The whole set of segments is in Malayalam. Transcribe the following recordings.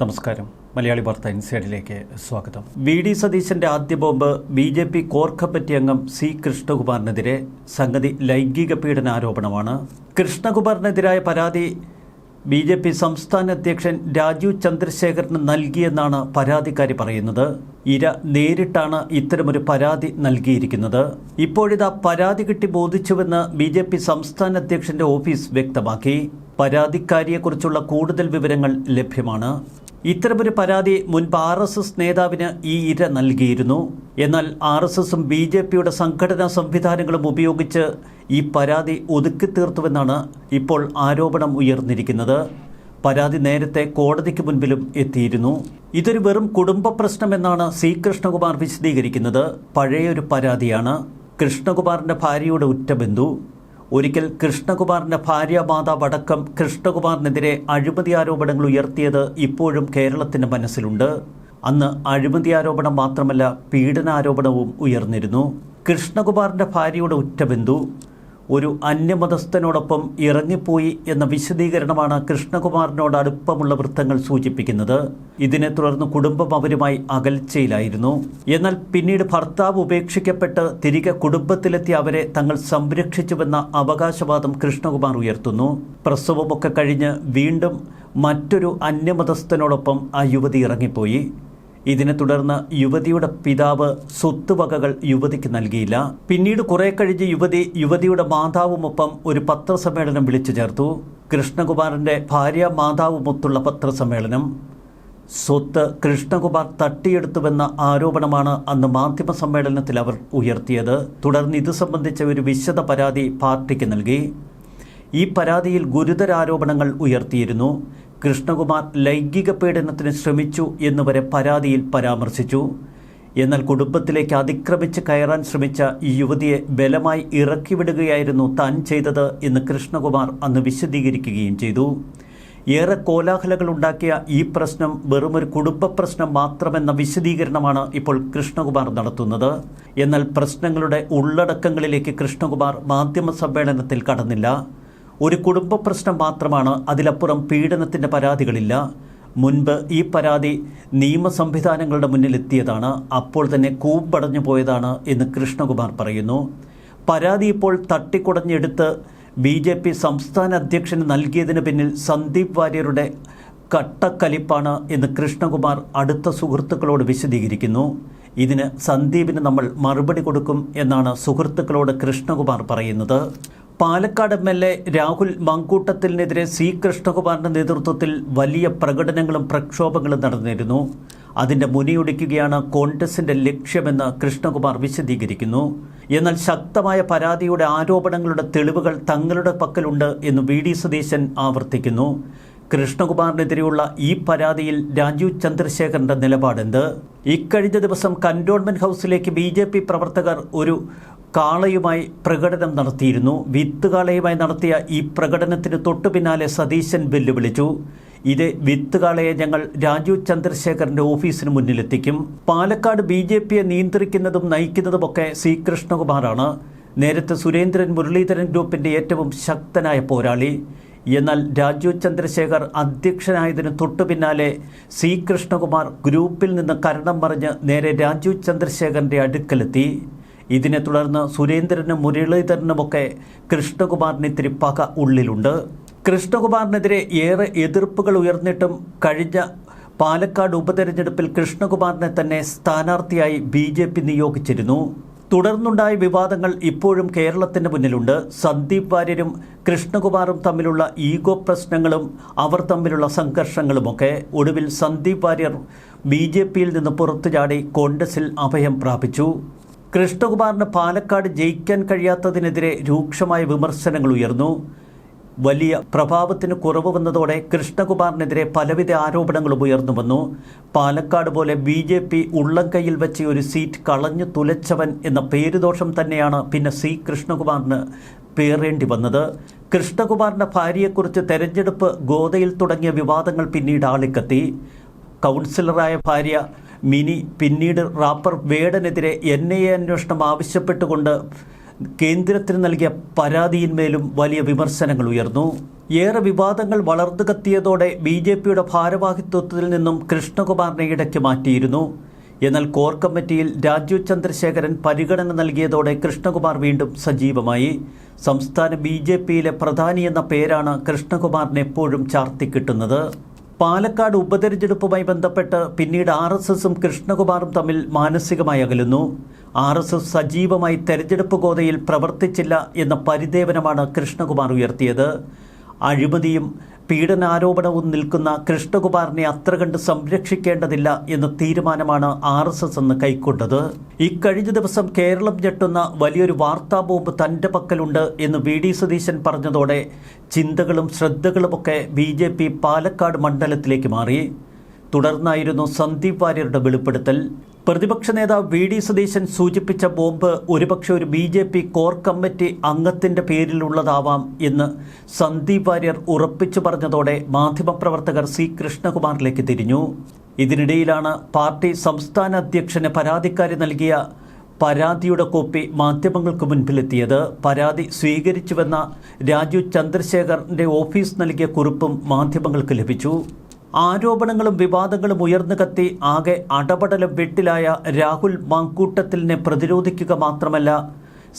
നമസ്കാരം. മലയാളി വാർത്ത ഇൻസൈഡിലേക്ക് സ്വാഗതം. വി ഡി സതീശന്റെ ആദ്യ bomb B J P core അംഗം സി കൃഷ്ണകുമാറിനെതിരെ സംഗതി ലൈംഗിക പീഡന ആരോപണമാണ് കൃഷ്ണകുമാറിനെതിരായ പരാതി ബി ജെ പി സംസ്ഥാന അധ്യക്ഷൻ രാജീവ് ചന്ദ്രശേഖരന് നൽകിയെന്നാണ് പരാതിക്കാരി പറയുന്നത്. ഇര നേരിട്ടാണ് ഇത്തരമൊരു പരാതി നൽകിയിരിക്കുന്നത്. ഇപ്പോഴിതാ പരാതി കിട്ടി ബോധിച്ചുവെന്ന് ബി ജെ പി സംസ്ഥാന അധ്യക്ഷന്റെ ഓഫീസ് വ്യക്തമാക്കി. പരാതിക്കാരിയെക്കുറിച്ചുള്ള കൂടുതൽ വിവരങ്ങൾ ലഭ്യമാണ്. ഇത്തരമൊരു പരാതി മുൻപ് ആർ എസ് എസ് നേതാവിന് ഈ ഇര നൽകിയിരുന്നു. എന്നാൽ ആർ എസ് എസും ബി ജെ പിയുടെ സംഘടനാ സംവിധാനങ്ങളും ഉപയോഗിച്ച് ഈ പരാതി ഒതുക്കി തീർത്തുവെന്നാണ് ഇപ്പോൾ ആരോപണം ഉയർന്നിരിക്കുന്നത്. പരാതി നേരത്തെ കോടതിക്ക് മുൻപിലും എത്തിയിരുന്നു. ഇതൊരു വെറും കുടുംബ പ്രശ്നമെന്നാണ് സി കൃഷ്ണകുമാർ വിശദീകരിക്കുന്നത്. പഴയൊരു പരാതിയാണ്. കൃഷ്ണകുമാറിന്റെ ഭാര്യയുടെ ഉറ്റബന്ധു. ഒരിക്കൽ കൃഷ്ണകുമാറിന്റെ ഭാര്യ മാതാവടക്കം കൃഷ്ണകുമാറിനെതിരെ അഴിമതി ആരോപണങ്ങൾ ഉയർത്തിയത് ഇപ്പോഴും കേരളത്തിന്റെ മനസ്സിലുണ്ട്. അന്ന് അഴിമതി ആരോപണം മാത്രമല്ല പീഡനാരോപണവും ഉയർന്നിരുന്നു. കൃഷ്ണകുമാറിന്റെ ഭാര്യയുടെ ഉറ്റബന്ധു ഒരു അന്യമതസ്ഥനോടൊപ്പം ഇറങ്ങിപ്പോയി എന്ന വിശദീകരണമാണ് കൃഷ്ണകുമാറിനോട് അടുപ്പമുള്ള വൃത്തങ്ങൾ സൂചിപ്പിക്കുന്നത്. ഇതിനെ തുടർന്ന് കുടുംബം അവരുമായി അകൽച്ചയിലായിരുന്നു. എന്നാൽ പിന്നീട് ഭർത്താവ് ഉപേക്ഷിക്കപ്പെട്ട് തിരികെ കുടുംബത്തിലെത്തിയ അവരെ തങ്ങൾ സംരക്ഷിച്ചുവെന്ന അവകാശവാദം കൃഷ്ണകുമാർ ഉയർത്തുന്നു. പ്രസവമൊക്കെ കഴിഞ്ഞ് വീണ്ടും മറ്റൊരു അന്യമതസ്ഥനോടൊപ്പം ആ യുവതി ഇറങ്ങിപ്പോയി. ഇതിനെ തുടർന്ന് യുവതിയുടെ പിതാവ് സ്വത്തുവകകൾ യുവതിക്ക് നൽകിയില്ല. പിന്നീട് കുറെ കഴിഞ്ഞ് യുവതി യുവതിയുടെ മാതാവുമൊപ്പം ഒരു പത്രസമ്മേളനം വിളിച്ചു ചേർത്തു. കൃഷ്ണകുമാറിന്റെ ഭാര്യ മാതാവുമൊത്തുള്ള പത്രസമ്മേളനം. സ്വത്ത് കൃഷ്ണകുമാർ തട്ടിയെടുത്തുവെന്ന ആരോപണമാണ് അന്ന് മാധ്യമ സമ്മേളനത്തിൽ അവർ ഉയർത്തിയത്. തുടർന്ന് ഇത് സംബന്ധിച്ച ഒരു വിശദ പരാതി പാർട്ടിക്ക് നൽകി. ഈ പരാതിയിൽ ഗുരുതരാരോപണങ്ങൾ ഉയർത്തിയിരുന്നു. കൃഷ്ണകുമാർ ലൈംഗിക പീഡനത്തിന് ശ്രമിച്ചു എന്നുവരെ പരാതിയിൽ പരാമർശിച്ചു. എന്നാൽ കുടുംബത്തിലേക്ക് അതിക്രമിച്ച് കയറാൻ ശ്രമിച്ച ഈ യുവതിയെ ബലമായി ഇറക്കിവിടുകയായിരുന്നു താൻ ചെയ്തത് എന്ന് കൃഷ്ണകുമാർ അന്ന് വിശദീകരിക്കുകയും ചെയ്തു. ഏറെ കോലാഹലങ്ങൾ ഉണ്ടാക്കിയ ഈ പ്രശ്നം വെറുമൊരു കുടുംബ പ്രശ്നം മാത്രമെന്ന വിശദീകരണമാണ് ഇപ്പോൾ കൃഷ്ണകുമാർ നടത്തുന്നത്. എന്നാൽ പ്രശ്നങ്ങളുടെ ഉള്ളടക്കങ്ങളിലേക്ക് കൃഷ്ണകുമാർ മാധ്യമ സമ്മേളനത്തിൽ കടന്നില്ല. ഒരു കുടുംബ പ്രശ്നം മാത്രമാണ് അതിലപ്പുറം പീഡനത്തിന്റെ പരാതികളില്ല. മുൻപ് ഈ പരാതി നിയമ സംവിധാനങ്ങളുടെ മുന്നിലെത്തിയതാണ് അപ്പോൾ തന്നെ കൂമ്പടഞ്ഞു പോയതാണ് എന്ന് കൃഷ്ണകുമാർ പറയുന്നു. പരാതി ഇപ്പോൾ തട്ടിക്കുടഞ്ഞെടുത്ത് ബി ജെ പി സംസ്ഥാന അധ്യക്ഷന് നൽകിയതിന് പിന്നിൽ സന്ദീപ് വാര്യരുടെ കട്ടക്കലിപ്പാണ് എന്ന് കൃഷ്ണകുമാർ അടുത്ത സുഹൃത്തുക്കളോട് വിശദീകരിക്കുന്നു. ഇതിന് സന്ദീപിന് നമ്മൾ മറുപടി കൊടുക്കും എന്നാണ് സുഹൃത്തുക്കളോട് കൃഷ്ണകുമാർ പറയുന്നത്. Palakkad M L A Rahul മങ്കൂട്ടത്തിനെതിരെ C കൃഷ്ണകുമാറിന്റെ നേതൃത്വത്തിൽ വലിയ പ്രകടനങ്ങളും പ്രക്ഷോഭങ്ങളും നടന്നിരുന്നു. അതിന്റെ മുനിയൊടിക്കുകയാണ് കോൺഗ്രസിന്റെ ലക്ഷ്യമെന്ന് കൃഷ്ണകുമാർ വിശദീകരിക്കുന്നു. എന്നാൽ ശക്തമായ പരാതിയുടെ ആരോപണങ്ങളുടെ തെളിവുകൾ തങ്ങളുടെ പക്കലുണ്ട് എന്ന് വി ഡി സതീശൻ ആവർത്തിക്കുന്നു. കൃഷ്ണകുമാറിനെതിരെയുള്ള ഈ പരാതിയിൽ രാജീവ് ചന്ദ്രശേഖരന്റെ നിലപാടെന്ത്? ഇക്കഴിഞ്ഞ ദിവസം കന്റോൺമെന്റ് ഹൗസിലേക്ക് ബി പ്രവർത്തകർ ഒരു കാളയുമായി പ്രകടനം നടത്തിയിരുന്നു. വിത്ത് കാളയുമായി നടത്തിയ ഈ പ്രകടനത്തിന് തൊട്ടു പിന്നാലെ സതീശൻ വെല്ലുവിളിച്ചു. ഇത് വിത്ത് കാളയെ ഞങ്ങൾ രാജു ചന്ദ്രശേഖരന്റെ ഓഫീസിന് മുന്നിലെത്തിക്കും. പാലക്കാട് ബി ജെ പിയെ നിയന്ത്രിക്കുന്നതും നയിക്കുന്നതുമൊക്കെ സി കൃഷ്ണകുമാറാണ്. നേരത്തെ സുരേന്ദ്രൻ മുരളീധരൻ ഗ്രൂപ്പിന്റെ ഏറ്റവും ശക്തനായ പോരാളി. എന്നാൽ രാജു ചന്ദ്രശേഖർ അധ്യക്ഷനായതിന് തൊട്ടു പിന്നാലെ സി കൃഷ്ണകുമാർ ഗ്രൂപ്പിൽ നിന്ന് കരണം പറഞ്ഞ് നേരെ രാജു ചന്ദ്രശേഖരന്റെ അടുക്കലെത്തി. ഇതിനെ തുടർന്ന് സുരേന്ദ്രനും മുരളീധരനുമൊക്കെ കൃഷ്ണകുമാറിന് ഇത്തിരി പക ഉള്ളിലുണ്ട്. കൃഷ്ണകുമാറിനെതിരെ ഏറെ എതിർപ്പുകൾ ഉയർന്നിട്ടും കഴിഞ്ഞ പാലക്കാട് ഉപതെരഞ്ഞെടുപ്പിൽ കൃഷ്ണകുമാറിനെ തന്നെ സ്ഥാനാർത്ഥിയായി ബി ജെ പി നിയോഗിച്ചിരുന്നു. തുടർന്നുണ്ടായ വിവാദങ്ങൾ ഇപ്പോഴും കേരളത്തിന് മുന്നിലുണ്ട്. സന്ദീപ് വാര്യരും കൃഷ്ണകുമാറും തമ്മിലുള്ള ഈഗോ പ്രശ്നങ്ങളും അവർ തമ്മിലുള്ള സംഘർഷങ്ങളുമൊക്കെ. ഒടുവിൽ സന്ദീപ് വാര്യർ ബി ജെ പിയിൽ നിന്ന് പുറത്തു ചാടി കോൺഗ്രസിൽ അഭയം പ്രാപിച്ചു. കൃഷ്ണകുമാറിന് പാലക്കാട് ജയിക്കാൻ കഴിയാത്തതിനെതിരെ രൂക്ഷമായ വിമർശനങ്ങൾ ഉയർന്നു. വലിയ പ്രഭാവത്തിന് കുറവ് വന്നതോടെ കൃഷ്ണകുമാറിനെതിരെ പലവിധ ആരോപണങ്ങളും ഉയർന്നു വന്നു. പാലക്കാട് പോലെ ബി ജെ പി ഉള്ളംകൈയിൽ വെച്ച് ഒരു സീറ്റ് കളഞ്ഞു തുലച്ചവൻ എന്ന പേരുദോഷം തന്നെയാണ് പിന്നെ സി കൃഷ്ണകുമാറിന് പേറേണ്ടി വന്നത്. കൃഷ്ണകുമാറിന്റെ ഭാര്യയെക്കുറിച്ച് തെരഞ്ഞെടുപ്പ് ഗോതയിൽ തുടങ്ങിയ വിവാദങ്ങൾ പിന്നീട് ആളിക്കത്തി. കൗൺസിലറായ ഭാര്യ മിനി പിന്നീട് റാപ്പർ വേടനെതിരെ എൻ ഐ എ അന്വേഷണം ആവശ്യപ്പെട്ടുകൊണ്ട് കേന്ദ്രത്തിന് നൽകിയ പരാതിയിന്മേലും വലിയ വിമർശനങ്ങൾ ഉയർന്നു. ഏറെ വിവാദങ്ങൾ വളർന്നു കത്തിയതോടെ ബി ജെ പിയുടെ ഭാരവാഹിത്വത്തിൽ നിന്നും കൃഷ്ണകുമാറിനെ ഇടയ്ക്ക് മാറ്റിയിരുന്നു. എന്നാൽ കോർ കമ്മിറ്റിയിൽ രാജീവ് ചന്ദ്രശേഖരൻ പരിഗണന നൽകിയതോടെ കൃഷ്ണകുമാർ വീണ്ടും സജീവമായി. സംസ്ഥാന ബി ജെ പിയിലെ പ്രധാനി എന്ന പേരാണ് കൃഷ്ണകുമാറിന് എപ്പോഴും ചാർത്തിക്കിട്ടുന്നത് പാലക്കാട് ഉപതെരഞ്ഞെടുപ്പുമായി ബന്ധപ്പെട്ട് പിന്നീട് ആർ എസ് എസും കൃഷ്ണകുമാറും തമ്മിൽ മാനസികമായി അകലുന്നു. ആർ എസ് എസ് സജീവമായി തെരഞ്ഞെടുപ്പ് ഗോതയിൽ പ്രവർത്തിച്ചില്ല എന്ന പരിദേവനമാണ് കൃഷ്ണകുമാർ ഉയർത്തിയത്. അഴിമതിയും പീഡനാരോപണവും നിൽക്കുന്ന കൃഷ്ണകുമാറിനെ അത്ര കണ്ട് സംരക്ഷിക്കേണ്ടതില്ല എന്ന തീരുമാനമാണ് ആർ എസ് എസ് എന്ന് കൈക്കൊണ്ടത്. ഇക്കഴിഞ്ഞ ദിവസം കേരളം ഞെട്ടുന്ന വലിയൊരു വാർത്താ ബോംബ് തന്റെ പക്കലുണ്ട് എന്ന് വി ഡി സതീശൻ പറഞ്ഞതോടെ ചിന്തകളും ശ്രദ്ധകളുമൊക്കെ ബി ജെ പി പാലക്കാട് മണ്ഡലത്തിലേക്ക് മാറി. തുടർന്നായിരുന്നു സന്ദീപ് വാര്യരുടെ വെളിപ്പെടുത്തൽ. പ്രതിപക്ഷ നേതാവ് വി ഡി സതീശൻ സൂചിപ്പിച്ച ബോംബ് ഒരുപക്ഷെ ഒരു B J P core committee അംഗത്തിന്റെ പേരിലുള്ളതാവാം എന്ന് സന്ദീപ് വാര്യർ ഉറപ്പിച്ചു പറഞ്ഞതോടെ മാധ്യമപ്രവർത്തകർ സി കൃഷ്ണകുമാറിലേക്ക് തിരിഞ്ഞു. ഇതിനിടയിലാണ് പാർട്ടി സംസ്ഥാന അധ്യക്ഷന് പരാതിക്കാരി നൽകിയ പരാതിയുടെ കോപ്പി മാധ്യമങ്ങൾക്ക് മുൻപിലെത്തിയത്. പരാതി സ്വീകരിച്ചുവെന്ന രാജു ചന്ദ്രശേഖറിന്റെ ഓഫീസ് നൽകിയ കുറിപ്പും മാധ്യമങ്ങൾക്ക് ലഭിച്ചു. ആരോപണങ്ങളും വിവാദങ്ങളും ഉയർന്നു കത്തി ആകെ അടപടലം വെട്ടിലായ രാഹുൽ മാങ്കൂട്ടത്തിലിനെ പ്രതിരോധിക്കുക മാത്രമല്ല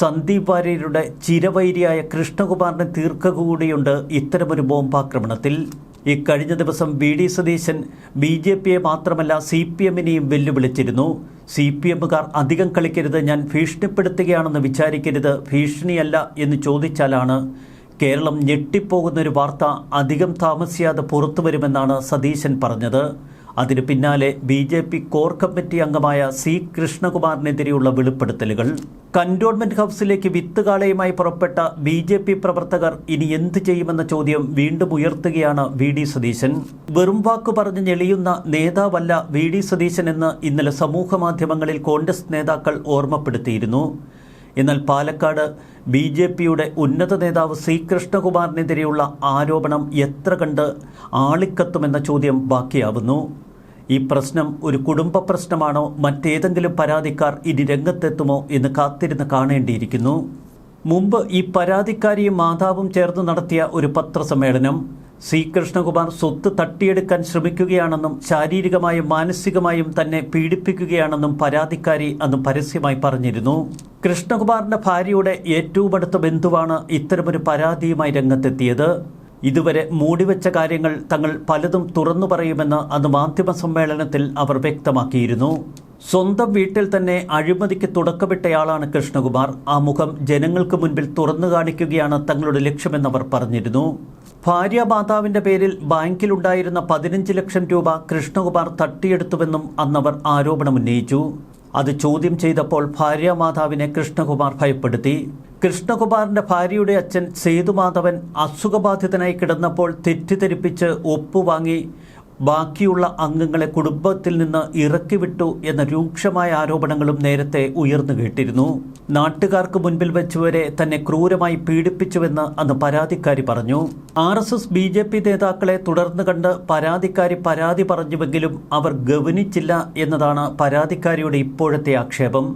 സന്ദീപ് വാര്യരുടെ ചിരവൈരിയായ കൃഷ്ണകുമാറിനെ തീർക്കുക കൂടിയുണ്ട് ഇത്തരമൊരു ബോംബാക്രമണത്തിൽ. ഇക്കഴിഞ്ഞ ദിവസം V D Satheesan B J പിയെ മാത്രമല്ല സി പി എമ്മിനെയും വെല്ലുവിളിച്ചിരുന്നു. സി പി എമ്മുകാർ അധികം കളിക്കരുത് ഞാൻ ഭീഷണിപ്പെടുത്തുകയാണെന്ന് വിചാരിക്കരുത് ഭീഷണിയല്ല എന്ന് ചോദിച്ചാലാണ് കേരളം ഞെട്ടിപ്പോകുന്ന ഒരു വാർത്ത അധികം താമസിയാതെ പുറത്തു വരുമെന്നാണ് സതീശൻ പറഞ്ഞത്. അതിന് പിന്നാലെ B J P core committee അംഗമായ സി കൃഷ്ണകുമാറിനെതിരെയുള്ള വെളിപ്പെടുത്തലുകൾ. കന്റോൺമെന്റ് ഹൗസിലേക്ക് വിത്തുകാളയുമായി പുറപ്പെട്ട ബി ജെ പി പ്രവർത്തകർ ഇനി എന്തു ചെയ്യുമെന്ന ചോദ്യം വീണ്ടും ഉയർത്തുകയാണ് വി ഡി സതീശൻ. വെറും വാക്ക് പറഞ്ഞ് ഞെളിയുന്ന നേതാവല്ല വി ഡി സതീശൻ എന്ന് ഇന്നലെ സമൂഹ മാധ്യമങ്ങളിൽ കോൺഗ്രസ് നേതാക്കൾ ഓർമ്മപ്പെടുത്തിയിരുന്നു. എന്നാൽ പാലക്കാട് ബി ജെ പിയുടെ ഉന്നത നേതാവ് സി കൃഷ്ണകുമാറിനെതിരെയുള്ള ആരോപണം എത്ര കണ്ട് ആളിക്കത്തുമെന്ന ചോദ്യം ബാക്കിയാവുന്നു. ഈ പ്രശ്നം ഒരു കുടുംബ പ്രശ്നമാണോ? മറ്റേതെങ്കിലും പരാതിക്കാർ ഇനി രംഗത്തെത്തുമോ എന്ന് കാത്തിരുന്ന് കാണേണ്ടിയിരിക്കുന്നു. മുമ്പ് ഈ പരാതിക്കാരിയും മാതാവും ചേർന്ന് നടത്തിയ ഒരു പത്രസമ്മേളനം സി കൃഷ്ണകുമാർ സ്വത്ത് തട്ടിയെടുക്കാൻ ശ്രമിക്കുകയാണെന്നും ശാരീരികമായും മാനസികമായും തന്നെ പീഡിപ്പിക്കുകയാണെന്നും പരാതിക്കാരി അന്ന് പരസ്യമായി പറഞ്ഞിരുന്നു. കൃഷ്ണകുമാറിന്റെ ഭാര്യയുടെ ഏറ്റവും അടുത്ത ബന്ധുവാണ് ഇത്തരമൊരു പരാതിയുമായി രംഗത്തെത്തിയത്. ഇതുവരെ മൂടിവെച്ച കാര്യങ്ങൾ തങ്ങൾ പലതും തുറന്നു പറയുമെന്ന് അന്ന് മാധ്യമ സമ്മേളനത്തിൽ അവർ വ്യക്തമാക്കിയിരുന്നു. സ്വന്തം വീട്ടിൽ തന്നെ അഴിമതിക്ക് തുടക്കമിട്ടയാളാണ് കൃഷ്ണകുമാർ. ആ മുഖം ജനങ്ങൾക്ക് മുൻപിൽ തുറന്നു കാണിക്കുകയാണ് തങ്ങളുടെ ലക്ഷ്യമെന്നവർ പറഞ്ഞിരുന്നു. ഭാര്യ മാതാവിന്റെ പേരിൽ ബാങ്കിലുണ്ടായിരുന്ന പതിനഞ്ച് ലക്ഷം രൂപ കൃഷ്ണകുമാർ തട്ടിയെടുത്തുവെന്നും അന്നവർ ആരോപണമുന്നയിച്ചു. അത് ചോദ്യം ചെയ്തപ്പോൾ ഭാര്യ മാതാവിനെ കൃഷ്ണകുമാർ ഭയപ്പെടുത്തി. കൃഷ്ണകുമാറിന്റെ ഭാര്യയുടെ അച്ഛൻ സേതുമാധവൻ അസുഖബാധിതനായി കിടന്നപ്പോൾ തെറ്റിദ്ധരിപ്പിച്ച് ഒപ്പുവാങ്ങി ബാക്കിയുള്ള അംഗങ്ങളെ കുടുംബത്തിൽ നിന്ന് ഇറക്കിവിട്ടു എന്ന രൂക്ഷമായ ആരോപണങ്ങളും നേരത്തെ ഉയർന്നു കേട്ടിരുന്നു. നാട്ടുകാർക്ക് മുൻപിൽ വെച്ചുവരെ തന്നെ ക്രൂരമായി പീഡിപ്പിച്ചുവെന്ന് അന്ന് പരാതിക്കാരി പറഞ്ഞു. R S S B J P നേതാക്കളെ തുടർന്ന് കണ്ട് പരാതിക്കാരി പരാതി പറഞ്ഞുവെങ്കിലും അവർ ഗവനിച്ചില്ല എന്നതാണ് പരാതിക്കാരിയുടെ ഇപ്പോഴത്തെ ആക്ഷേപം.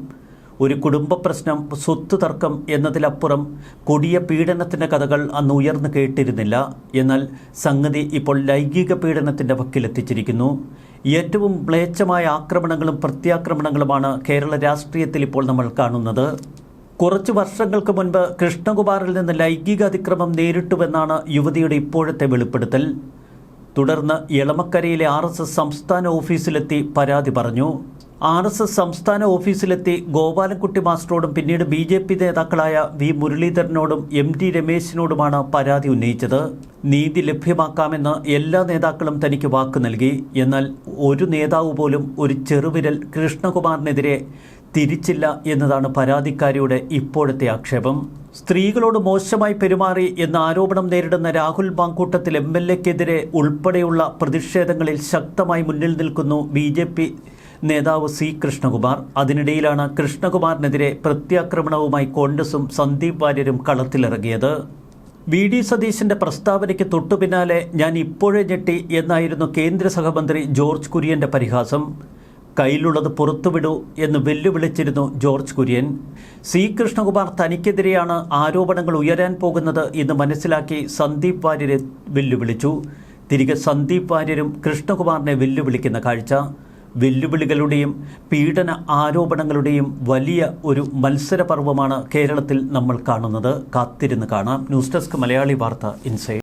ഒരു കുടുംബ പ്രശ്നം സ്വത്ത് തർക്കം എന്നതിലപ്പുറം കൊടിയ പീഡനത്തിന്റെ കഥകൾ അന്ന് ഉയർന്നു കേട്ടിരുന്നില്ല. എന്നാൽ സംഗതി ഇപ്പോൾ ലൈംഗിക പീഡനത്തിന്റെ വക്കിലെത്തിച്ചിരിക്കുന്നു. ഏറ്റവും മ്ലേച്ഛമായ ആക്രമണങ്ങളും പ്രത്യാക്രമണങ്ങളുമാണ് കേരള രാഷ്ട്രീയത്തിൽ ഇപ്പോൾ നമ്മൾ കാണുന്നത്. കുറച്ച് വർഷങ്ങൾക്ക് മുൻപ് കൃഷ്ണകുമാറിൽ നിന്ന് ലൈംഗിക അതിക്രമം നേരിട്ടുവെന്നാണ് യുവതിയുടെ ഇപ്പോഴത്തെ വെളിപ്പെടുത്തൽ. തുടർന്ന് എളമക്കരയിലെ ആർ സംസ്ഥാന ഓഫീസിലെത്തി പരാതി പറഞ്ഞു. ആർ എസ് എസ് സംസ്ഥാന ഓഫീസിലെത്തി ഗോപാലൻകുട്ടി മാസ്റ്ററോടും പിന്നീട് ബി ജെ പി നേതാക്കളായ വി മുരളീധരനോടും എം ടി രമേശിനോടുമാണ് പരാതി ഉന്നയിച്ചത്. നീതി ലഭ്യമാക്കാമെന്ന് എല്ലാ നേതാക്കളും തനിക്ക് വാക്ക് നൽകി. എന്നാൽ ഒരു നേതാവ് പോലും ഒരു ചെറുവിരൽ കൃഷ്ണകുമാറിനെതിരെ തിരിച്ചില്ല എന്നതാണ് പരാതിക്കാരിയുടെ ഇപ്പോഴത്തെ ആക്ഷേപം. സ്ത്രീകളോട് മോശമായി പെരുമാറി എന്ന ആരോപണം നേരിടുന്ന രാഹുൽ മാങ്കൂട്ടത്തിൽ എം എൽ എക്കെതിരെ ഉൾപ്പെടെയുള്ള പ്രതിഷേധങ്ങളിൽ ശക്തമായി മുന്നിൽ നിൽക്കുന്നു ബി നേതാവ് സി കൃഷ്ണകുമാർ. അതിനിടയിലാണ് കൃഷ്ണകുമാറിനെതിരെ പ്രത്യാക്രമണവുമായി കോൺഗ്രസും സന്ദീപ് വാര്യരും കളത്തിലിറങ്ങിയത്. വി ഡി സതീശന്റെ പ്രസ്താവനയ്ക്ക് തൊട്ടുപിന്നാലെ ഞാൻ ഇപ്പോഴേ ഞെട്ടി എന്നായിരുന്നു കേന്ദ്ര സഹമന്ത്രി ജോർജ് കുര്യന്റെ പരിഹാസം. കയ്യിലുള്ളത് പുറത്തുവിടൂ എന്ന് വെല്ലുവിളിച്ചിരുന്നു ജോർജ് കുര്യൻ. സി കൃഷ്ണകുമാർ തനിക്കെതിരെയാണ് ആരോപണങ്ങൾ ഉയരാൻ പോകുന്നത് എന്ന് മനസ്സിലാക്കി സന്ദീപ് വാര്യരെ വെല്ലുവിളിച്ചു. തിരികെ സന്ദീപ് വാര്യരും കൃഷ്ണകുമാറിനെ വെല്ലുവിളിക്കുന്ന കാഴ്ച. വെല്ലുവിളികളുടെയും പീഡന ആരോപണങ്ങളുടെയും വലിയ ഒരു മത്സരപർവമാണ് കേരളത്തിൽ നമ്മൾ കാണുന്നത്. കാത്തിരുന്ന് കാണാം. ന്യൂസ് ഡെസ്ക് മലയാളി വാർത്ത ഇൻസൈഡ്.